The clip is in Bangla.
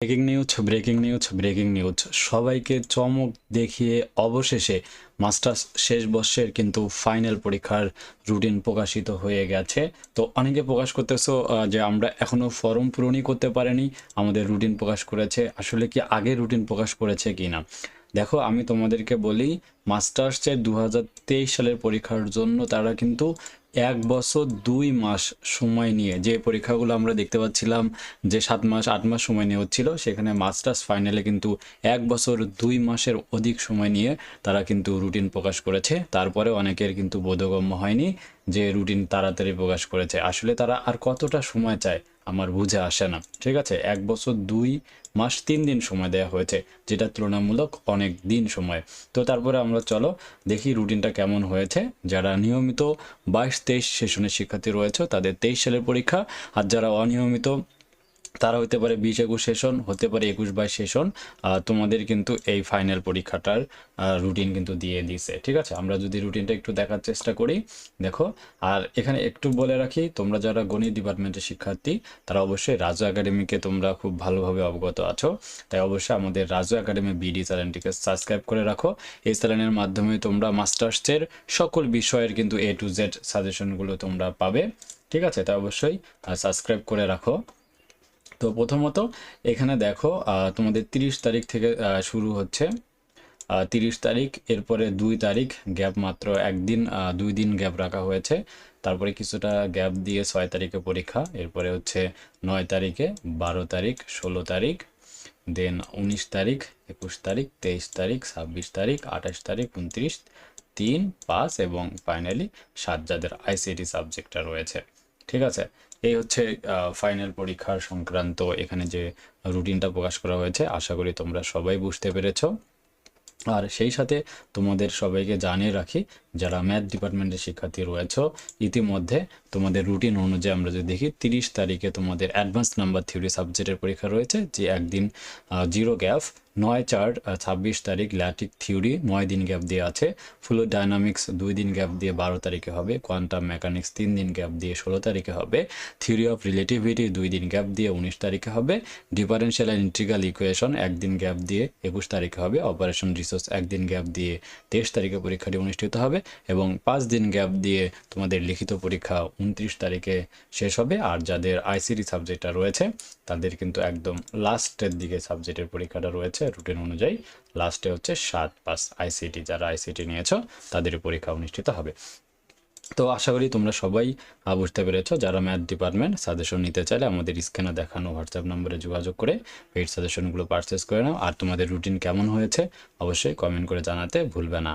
Breaking news breaking news breaking news সবাইকে চমক দেখিয়ে অবশেষে মাস্টার্স শেষ বর্ষের কিন্তু ফাইনাল পরীক্ষার রুটিন প্রকাশিত হয়ে গেছে। তো অনেকে প্রকাশ করতেছো যে আমরা এখনও ফর্ম পূরণই করতে পারিনি, আমাদের রুটিন প্রকাশ করেছে। আসলে কি আগে রুটিন প্রকাশ করেছে কি না দেখো, আমি তোমাদেরকে বলি মাস্টার্সের দু হাজার তেইশ সালের পরীক্ষার জন্য তারা কিন্তু এক বছর দুই মাস সময় নিয়ে, যে পরীক্ষাগুলো আমরা দেখতে পাচ্ছিলাম যে সাত মাস, আট মাস সময় নিয়ে হচ্ছিল, সেখানে মাস্টার্স ফাইনালে কিন্তু এক বছর দুই মাসের অধিক সময় নিয়ে তারা কিন্তু রুটিন প্রকাশ করেছে। তারপরে অনেকের কিন্তু বোধগম্য হয়নি যে রুটিন তাড়াতাড়ি প্রকাশ করেছে। আসলে তারা আর কতটা সময় চায় আমার বুঝে আসে না। ঠিক আছে? এক বছর দুই মাস তিন দিন সময় দেওয়া হয়েছে, যেটা তুলনামূলক অনেক দিন সময়। তো তারপরে আমরা চলো দেখি রুটিনটা কেমন হয়েছে। যারা নিয়মিত বাইশ তেইশ সেশনের শিক্ষার্থী রয়েছে, তাদের তেইশ সালের পরীক্ষা। আর যারা অনিয়মিত তারা হতে পারে বিশ একুশ সেশন হতে পারে একুশ বাইশ সেশন তোমাদের কিন্তু এই ফাইনাল পরীক্ষাটার রুটিন কিন্তু দিয়ে দিছে, ঠিক আছে? আমরা যদি রুটিনটা একটু দেখার চেষ্টা করি, দেখো, আর এখানে একটু বলে রাখি, তোমরা যারা গণিত ডিপার্টমেন্টের শিক্ষার্থী, তারা অবশ্যই রাজু একাডেমিকে তোমরা খুব ভালোভাবে অবগত আছো। তাই অবশ্যই আমাদের রাজু একাডেমি বিডি চ্যানেলটিকে সাবস্ক্রাইব করে রাখো। এই চ্যানেলের মাধ্যমে তোমরা মাস্টার্সের সকল বিষয়ের কিন্তু এ টু জেড সাজেশনগুলো তোমরা পাবে, ঠিক আছে? তাই অবশ্যই সাবস্ক্রাইব করে রাখো। তো প্রথমত এখানে দেখো তোমাদের তিরিশ তারিখ থেকে শুরু হচ্ছে। তিরিশ তারিখ, এরপরে দুই তারিখ, গ্যাপ মাত্র একদিন দুই দিন গ্যাপ রাখা হয়েছে। তারপরে কিছুটা গ্যাপ দিয়ে ছয় তারিখে পরীক্ষা, এরপরে হচ্ছে নয় তারিখে বারো তারিখ, ষোলো তারিখ, দেন উনিশ তারিখ, একুশ তারিখ, তেইশ তারিখ, ছাব্বিশ তারিখ, আঠাশ তারিখ, উনত্রিশ, তিন, পাঁচ এবং ফাইনালি সাত যাদের আইসিটি সাবজেক্টটা রয়েছে। ঠিক আছে? এই হচ্ছে ফাইনাল পরীক্ষার সংক্রান্ত এখানে যে রুটিনটা প্রকাশ করা হয়েছে, আশা করি তোমরা সবাই বুঝতে পেরেছ। আর সেই সাথে তোমাদের সবাইকে জানিয়ে রাখি, যারা ম্যাথ ডিপার্টমেন্টের শিক্ষার্থী রয়েছে, ইতিমধ্যে তোমাদের রুটিন অনুযায়ী আমরা যদি দেখি, তিরিশ তারিখে তোমাদের অ্যাডভান্স নাম্বার থিওরি সাবজেক্টের পরীক্ষা রয়েছে, যে একদিন জিরো গ্যাপ নয় চার ছাব্বিশ তারিখ ল্যাটিক থিওরি, নয় দিন গ্যাপ দিয়ে আছে। ফ্লুইড ডায়নামিক্স দুই দিন গ্যাপ দিয়ে বারো তারিখে হবে। কোয়ান্টাম মেকানিক্স তিন দিন গ্যাপ দিয়ে ষোলো তারিখে হবে। থিওরি অফ রিলেটিভিটি দুই দিন গ্যাপ দিয়ে উনিশ তারিখে হবে। ডিফারেন্সিয়াল অ্যান্ড ইন্টিগ্রাল ইকুয়েশন একদিন গ্যাপ দিয়ে একুশ তারিখে হবে। অপারেশন রিসোর্স একদিন গ্যাপ দিয়ে তেইশ তারিখে পরীক্ষাটি অনুষ্ঠিত হবে এবং পাঁচ দিন গ্যাপ দিয়ে তোমাদের লিখিত পরীক্ষা উনত্রিশ তারিখে শেষ হবে। আর যাদের আইসিটি সাবজেক্টটা রয়েছে, তাদের কিন্তু একদম লাস্টের দিকে সাবজেক্টের পরীক্ষাটা রয়েছে। রুটিন অনুযায়ী লাস্টে হচ্ছে সাত পাঁচ আইসিটি যারা আইসিটি নিয়েছ, তাদের পরীক্ষা অনুষ্ঠিত হবে। তো আশা করি তোমরা সবাই বুঝতে পেরেছ, যারা ম্যাথ ডিপার্টমেন্ট সাজেশন নিতে চাইলে আমাদের স্ক্যানে দেখানো হোয়াটসঅ্যাপ নম্বরে যোগাযোগ করে পেইড সাজেশনগুলো পারচেস করে নাও। আর তোমাদের রুটিন কেমন হয়েছে, অবশ্যই কমেন্ট করে জানাতে ভুলবে না।